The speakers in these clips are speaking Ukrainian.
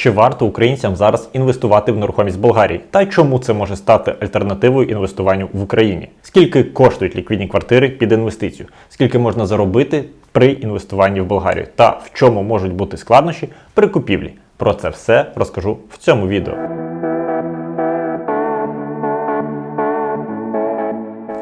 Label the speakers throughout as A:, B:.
A: Чи варто українцям зараз інвестувати в нерухомість Болгарії? Та чому це може стати альтернативою інвестуванню в Україні? Скільки коштують ліквідні квартири під інвестицію? Скільки можна заробити при інвестуванні в Болгарію? Та в чому можуть бути складнощі при купівлі? Про це все розкажу в цьому відео.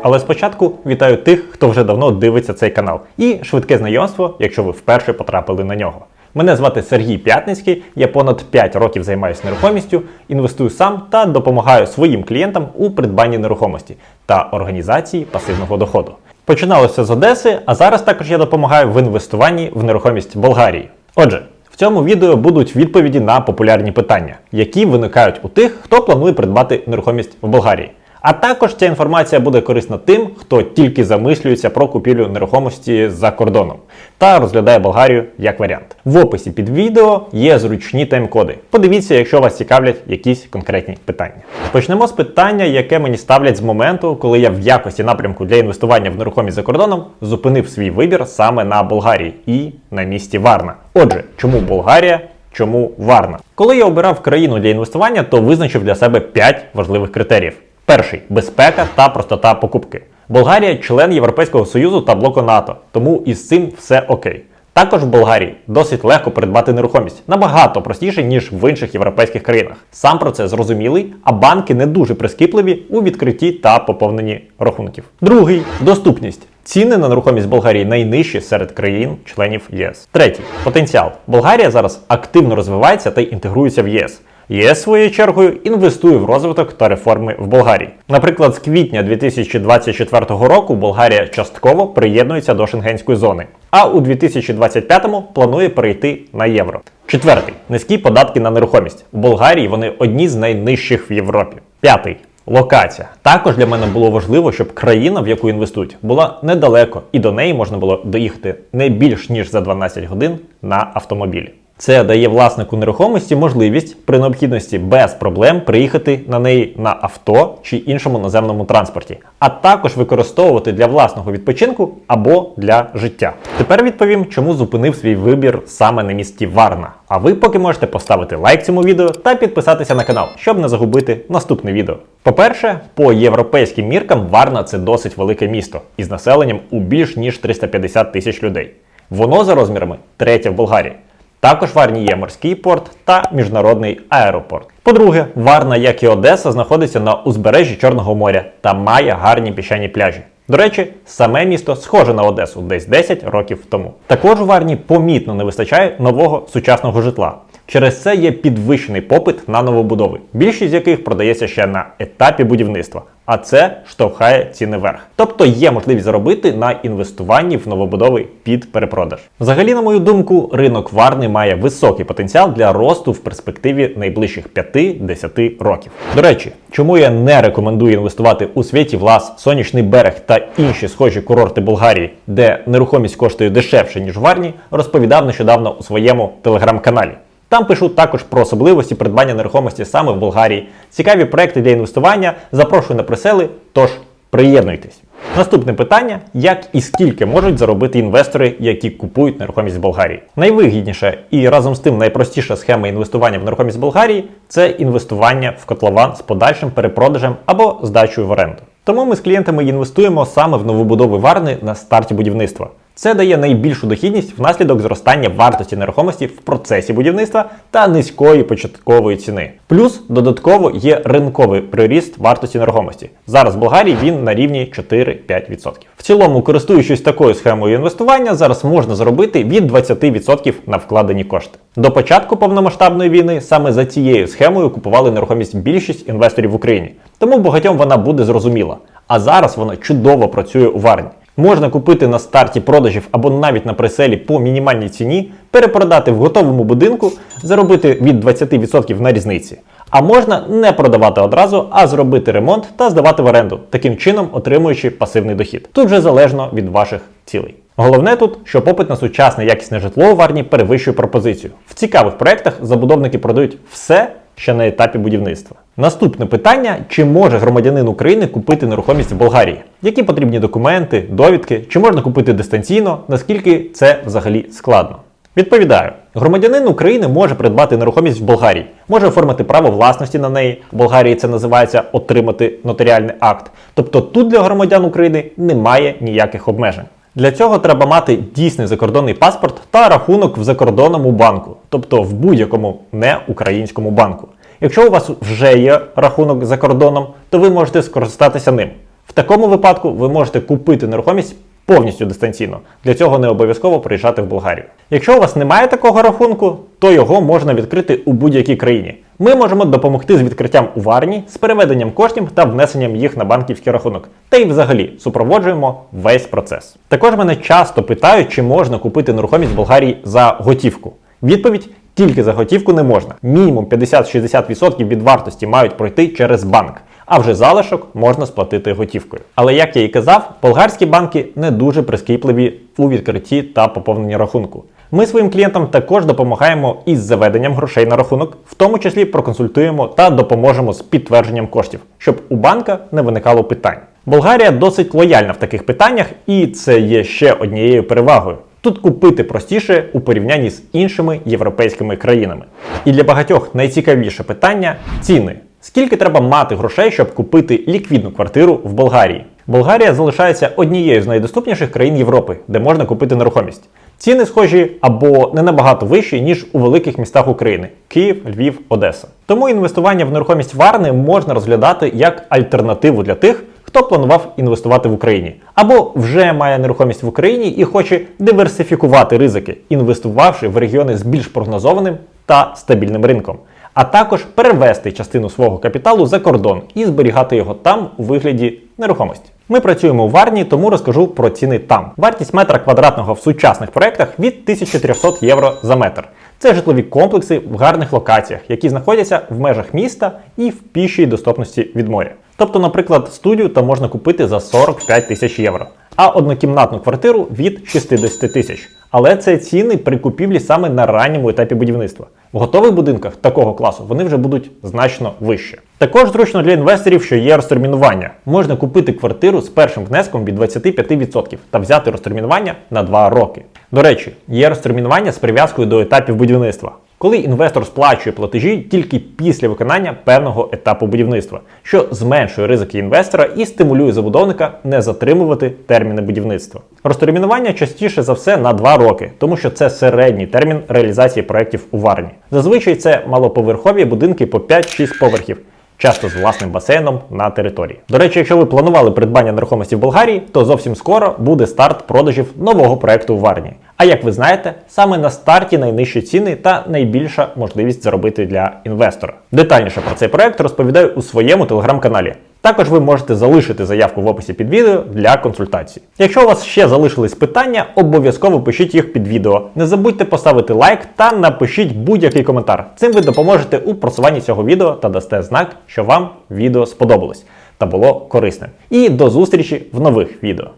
A: Але спочатку вітаю тих, хто вже давно дивиться цей канал, і швидке знайомство, якщо ви вперше потрапили на нього. Мене звати Сергій П'ятницький, я понад 5 років займаюся нерухомістю, інвестую сам та допомагаю своїм клієнтам у придбанні нерухомості та організації пасивного доходу. Починалося з Одеси, а зараз також я допомагаю в інвестуванні в нерухомість Болгарії. Отже, в цьому відео будуть відповіді на популярні питання, які виникають у тих, хто планує придбати нерухомість в Болгарії. А також ця інформація буде корисна тим, хто тільки замислюється про купівлю нерухомості за кордоном та розглядає Болгарію як варіант. В описі під відео є зручні тайм-коди. Подивіться, якщо вас цікавлять якісь конкретні питання. Почнемо з питання, яке мені ставлять з моменту, коли я в якості напрямку для інвестування в нерухомість за кордоном зупинив свій вибір саме на Болгарії і на місті Варна. Отже, чому Болгарія? Чому Варна? Коли я обирав країну для інвестування, то визначив для себе 5 важливих критеріїв. Перший безпека та простота покупки. Болгарія член Європейського Союзу та блоку НАТО, тому із цим все окей. Також в Болгарії досить легко придбати нерухомість, набагато простіше, ніж в інших європейських країнах. Сам процес зрозумілий, а банки не дуже прискіпливі у відкритті та поповненні рахунків. Другий доступність. Ціни на нерухомість Болгарії найнижчі серед країн-членів єС. Третій потенціал. Болгарія зараз активно розвивається та інтегрується в ЄС. ЄС своєю чергою інвестує в розвиток та реформи в Болгарії. Наприклад, з квітня 2024 року Болгарія частково приєднується до шенгенської зони, а у 2025-му планує перейти на євро. Четвертий низькі податки на нерухомість. У Болгарії вони одні з найнижчих в Європі. П'ятий. Локація також для мене було важливо, щоб країна, в яку інвестують, була недалеко, і до неї можна було доїхати не більш ніж за 12 годин на автомобілі. Це дає власнику нерухомості можливість при необхідності без проблем приїхати на неї на авто чи іншому наземному транспорті, а також використовувати для власного відпочинку або для життя. Тепер відповім, чому зупинив свій вибір саме на місті Варна. А ви поки можете поставити лайк цьому відео та підписатися на канал, щоб не загубити наступне відео. По-перше, по європейським міркам Варна це досить велике місто із населенням у більш ніж 350 тисяч людей. Воно за розмірами третє в Болгарії. Також Варні є морський порт та міжнародний аеропорт. По-друге, Варна, як і Одеса, знаходиться на узбережжі Чорного моря та має гарні піщані пляжі. До речі, саме місто схоже на Одесу десь 10 років тому. Також у Варні помітно не вистачає нового сучасного житла. Через це є підвищений попит на новобудови, більшість з яких продається ще на етапі будівництва, а це штовхає ціни вверх. Тобто є можливість заробити на інвестуванні в новобудови під перепродаж. Взагалі, на мою думку, ринок Варни має високий потенціал для росту в перспективі найближчих 5-10 років. До речі, чому я не рекомендую інвестувати у світі Влас, Сонячний берег та інші схожі курорти Болгарії, де нерухомість коштує дешевше ніж Варні, розповідав нещодавно у своєму телеграм-каналі. Там пишу також про особливості придбання нерухомості саме в Болгарії, цікаві проекти для інвестування. Запрошую на присели, тож приєднуйтесь. Наступне питання: як і скільки можуть заробити інвестори, які купують нерухомість в Болгарії? Найвигідніша і разом з тим найпростіша схема інвестування в нерухомість в Болгарії це інвестування в котлован з подальшим перепродажем або здачею в оренду. Тому ми з клієнтами інвестуємо саме в новобудови варни на старті будівництва. Це дає найбільшу дохідність внаслідок зростання вартості нерухомості в процесі будівництва та низької початкової ціни. Плюс додатково є ринковий приріст вартості нерухомості. Зараз в Болгарії він на рівні 4-5%. В цілому, користуючись такою схемою інвестування, зараз можна заробити від 20% на вкладені кошти. До початку повномасштабної війни саме за цією схемою купували нерухомість більшість інвесторів в Україні, тому багатьом вона буде зрозуміла. А зараз вона чудово працює у Варні. Можна купити на старті продажів або навіть на преселі по мінімальній ціні, перепродати в готовому будинку, заробити від 20% на різниці. А можна не продавати одразу, а зробити ремонт та здавати в оренду, таким чином отримуючи пасивний дохід. Тут вже залежно від ваших цілей. Головне тут, що попит на сучасне якісне житло у Варні перевищує пропозицію. В цікавих проєктах забудовники продають все ще на етапі будівництва. Наступне питання: чи може громадянин України купити нерухомість в Болгарії? Які потрібні документи, довідки, чи можна купити дистанційно, наскільки це взагалі складно? Відповідаю, громадянин України може придбати нерухомість в Болгарії, може оформити право власності на неї. В Болгарії це називається отримати нотаріальний акт. Тобто тут для громадян України немає ніяких обмежень. Для цього треба мати дійсний закордонний паспорт та рахунок в закордонному банку, тобто в будь-якому не українському банку. Якщо у вас вже є рахунок за кордоном, то ви можете скористатися ним. В такому випадку ви можете купити нерухомість повністю дистанційно. Для цього не обов'язково приїжджати в Болгарію. Якщо у вас немає такого рахунку, то його можна відкрити у будь-якій країні. Ми можемо допомогти з відкриттям у Варні, з переведенням коштів та внесенням їх на банківський рахунок. Та й взагалі супроводжуємо весь процес. Також мене часто питають, чи можна купити нерухомість в Болгарії за готівку. Відповідь тільки за готівку не можна. Мінімум 50-60% від вартості мають пройти через банк. А вже залишок можна сплатити готівкою. Але як я і казав, болгарські банки не дуже прискіпливі у відкритті та поповненні рахунку. Ми своїм клієнтам також допомагаємо із заведенням грошей на рахунок, в тому числі проконсультуємо та допоможемо з підтвердженням коштів, щоб у банка не виникало питань. Болгарія досить лояльна в таких питаннях, і це є ще однією перевагою. Тут купити простіше у порівнянні з іншими європейськими країнами. І для багатьох найцікавіше питання ціни. Скільки треба мати грошей, щоб купити ліквідну квартиру в Болгарії? Болгарія залишається однією з найдоступніших країн Європи, де можна купити нерухомість. Ціни схожі або не набагато вищі, ніж у великих містах України Київ, Львів, Одеса. Тому інвестування в нерухомість Варни можна розглядати як альтернативу для тих, хто планував інвестувати в Україні, або вже має нерухомість в Україні і хоче диверсифікувати ризики, інвестувавши в регіони з більш прогнозованим та стабільним ринком. А також перевести частину свого капіталу за кордон і зберігати його там у вигляді нерухомості. Ми працюємо у Варні, тому розкажу про ціни там. Вартість метра квадратного в сучасних проектах від 1300 євро за метр. Це житлові комплекси в гарних локаціях, які знаходяться в межах міста і в пішій доступності від моря. Тобто, наприклад, студію там можна купити за 45 тисяч євро, а однокімнатну квартиру від 60 тисяч. Але це ціни при купівлі саме на ранньому етапі будівництва. В готових будинках такого класу вони вже будуть значно вище. Також зручно для інвесторів, що є розтермінування. Можна купити квартиру з першим внеском від 25% та взяти розтермінування на 2 роки. До речі, є розтермінування з прив'язкою до етапів будівництва. Коли інвестор сплачує платежі тільки після виконання певного етапу будівництва, що зменшує ризики інвестора і стимулює забудовника не затримувати терміни будівництва. Розтермінування частіше за все на 2 роки, тому що це середній термін реалізації проєктів у Варні. Зазвичай це малоповерхові будинки по 5-6 поверхів. Часто з власним басейном на території. До речі, якщо ви планували придбання нерухомості в Болгарії, то зовсім скоро буде старт продажів нового проекту у Варні. А як ви знаєте, саме на старті найнижчі ціни та найбільша можливість заробити для інвестора. Детальніше про цей проект розповідаю у своєму телеграм-каналі. Також ви можете залишити заявку в описі під відео для консультації. Якщо у вас ще залишились питання, обов'язково пишіть їх під відео. Не забудьте поставити лайк та напишіть будь-який коментар. Цим ви допоможете у просуванні цього відео та дасте знак, що вам відео сподобалось та було корисним. І до зустрічі в нових відео.